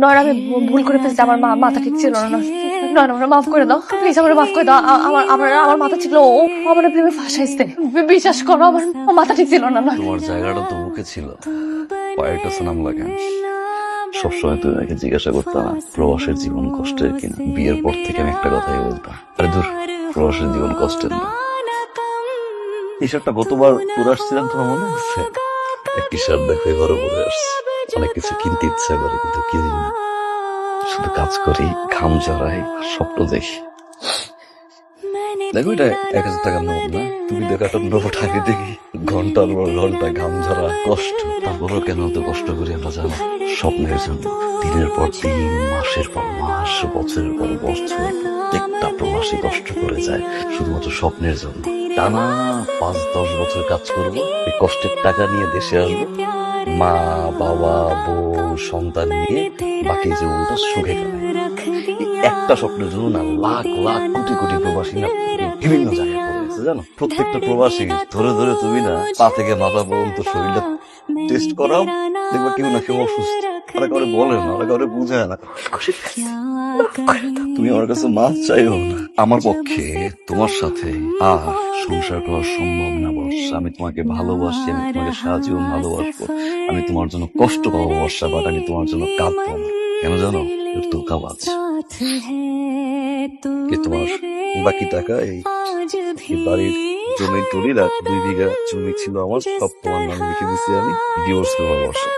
নয়ন, আমি ভুল করে ফেলছি, আমার মাথা ঠিক ছিল না। নয়ন, আমার মাফ করে দাও প্লিজ আমার মাফ করে দাও। আমার আমার আমার মাথা ছিল, ও আমার প্রেমে ফাঁসাইছে। বিশ্বাস করো, আমার মাথা ঠিক ছিল না তোমার জায়গাটা তো বুকে ছিল। পায়ের কাছে নাম লাগে সবসময় তুমি আমাকে জিজ্ঞাসা করতাম প্রবাসের জীবন কষ্টের কিনা। বিয়ের পর থেকে আমি একটা কথাই বলতাম। আরে দূর প্রবাসের জীবন কষ্টের না। টি শার্টটা গতবার পরে আসছিলাম তোমার মনে আছে? টি শার্ট দেখে ঘরে পরে আসছি। অনেক কিছু কিনতে ইচ্ছা করে, কিন্তু কিনি না। শুধু কাজ করি, ঘাম জড়াই স্বপ্ন দেখি। দেখো, এটা এক হাজার টাকার নোট না? তুমি দেখো, একটা নোট আগে দেখি। ঘণ্টার পর ঘণ্টা ঘাম ঝরা, কষ্ট। তারপরও কেন তো কষ্ট করি আমরা জানো? স্বপ্নের জন্য। দিনের পর দিন, মাসের পর মাস, বছরের পর বছর, প্রত্যেকটা প্রবাসী কষ্ট করে যায়। শুধুমাত্র স্বপ্নের জন্য। টানা পাঁচ, দশ বছর কাজ করব, এই কষ্টের টাকা নিয়ে দেশে আসব। মা, বাবা, বউ, সন্তান নিয়ে বাকি জীবনটা সুখে একটা স্বপ্নের জন্য না লাখ লাখ, কোটি কোটি প্রবাসী না, বিভিন্ন জায়গায় জানো? প্রত্যেকটা প্রবাসী ধরে ধরে তুমি না, পা থেকে মাথা পর্যন্ত শরীরটা টেস্ট করাও? দেখবে কেউ না কেউ অসুস্থ। ওরা কাউরে বলে না ওরা কাউরে বুঝায় না। তুমি আমার কাছে মাছ চাইও না। আমার পক্ষে তোমার সাথে আর সংসার করা সম্ভব না বর্ষ আমি তোমাকে ভালোবাসি আমি তোমাকে সারাজীবন ভালোবাসবো। আমি তোমার জন্য কষ্ট পাবো বর্ষা বাট আমি তোমার জন্য কাঁদবো না। কেন জানো? একটু কাবাজ কি তোমার বাকি টাকা এই বাড়ির জমির দলিল আর দুই বিঘা জমি ছিল আমার সব তোমার নাম লিখে দিছি আমি ডিভোর্স পেপার বসে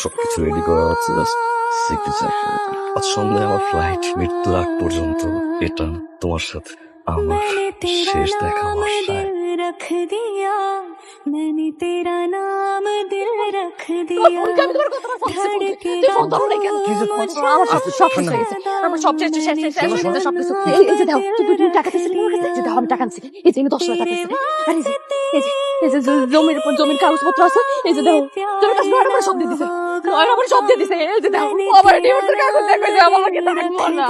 সবকিছু রেডি করা হচ্ছে আজ সন্ধ্যায় আমার ফ্লাইট মৃত্যুর আগ পর্যন্ত এটা তোমার সাথে আমার শেষ দেখা আমার मैंने तेरा नाम दिल रख তোমার दिया ফোন আমি তোমার কথা ফোন দিছি তুই ফোন ধরো না কেন কি যে আমার সব সব শেষ হয়ে গেছে আমার সব শেষ শেষ শেষ শেষ হয়ে গেছে সব কিছু এই এই যে দাও তুই তুই টাকা দিছিস তোমার কাছে এই যে দাও আমি টাকা আনছি এই যে আমি দশ টাকা দিছি আর এই যে এই যে এই যে জ- জমির উপর জমির কাগজপত্র আছে এই যে দাও তোর কাছে নয়ন আমার সব দিয়ে দিছে নয়ন আমার সব দিয়ে দিছে এই যে দাও ও আমার ডিভোর্সের কাগজ দেখবে যে আমাকে থাকবো না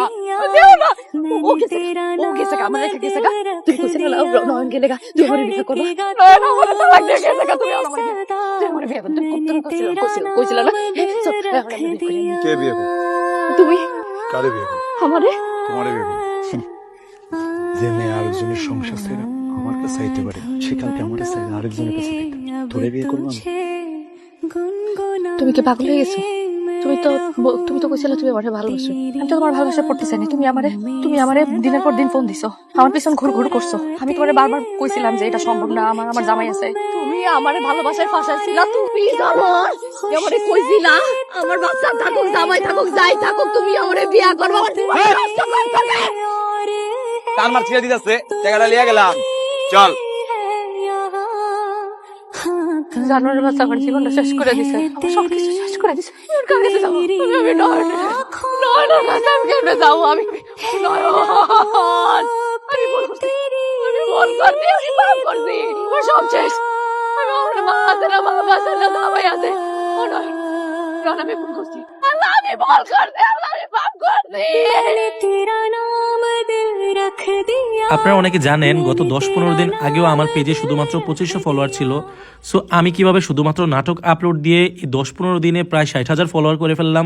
দেও না ও- ও গেছে গা, ও গেছে গা, আমার রেখে গেছে গা তুই কইছিস না ও নয়ন গেলে গা তুই আমার বিয়ে করবা তুমি আমার বিয়ে তুই আমার বিয়ে করতে তুমি কইছিল কইছিল কইছিল না। চল, এখন আমি বিয়ে করি। কে বিয়ে তুমি? কারে বিয়ে আমারে? তোমারে বিয়ে যে মেয়ে আরেকজনের সংসার ছেড়ে আমার কাছে আইতে পারে। সে কালকে আমার কাছে আরেকজনের কাছে তোরে বিয়ে করব তুমি কি পাগল হয়ে গেছো? তুমি তো তুমি তো কইছিলে তুমি আমারে ভালোবাসো আমি তো তোমার ভালোবাসা পড়তে চাইনি তুমি আমারে তুমি আমারে দিনের পর দিন ফোন দিছো। আমার পিছন ঘুর ঘুর করছ আমি তোমারে বারবার কইছিলাম যে এটা সম্ভব না আমার আমার জামাই আছে। তুমি আমারে ভালোবাসায় ফাঁসাইছিলা তুমি তুমি আমারে কইছিলা আমার বাচ্চা থাকুক, জামাই থাকুক যাই থাকুক, তুমি আমারে বিয়া করবা আমার করতে মার ছিঁড়ে দিতেছে জায়গাটা লিয়ে গেলাম। চল। জানোয়ারের বাচ্চা আমার জীবনটা শেষ করে দিছে। সব সবকিছু শেষ করে দিছে। কার কাছে যাব। আমি নয় নয় নয় আমি কেমনে যাব। আমি নয় আমি ভুল করছি আমি ভুল করছি আমার সব শেষ। আমি আমার মা আছে না বাবা আছে না দাবাই আছে। ও নয় কারণ আমি ফোন করছি আল্লাহ আমি ভুল করছি আল্লাহ আমি পাপ করছি तेरा नाम दिल रख दिया আপনারা অনেকে জানেন গত দশ পনেরো দিন আগেও আমার পেজে শুধুমাত্র পঁচিশশো ফলোয়ার ছিল সো আমি কিভাবে শুধুমাত্র নাটক আপলোড দিয়ে এই দশ পনেরো দিনে প্রায় ষাট হাজার ফলোয়ার করে ফেললাম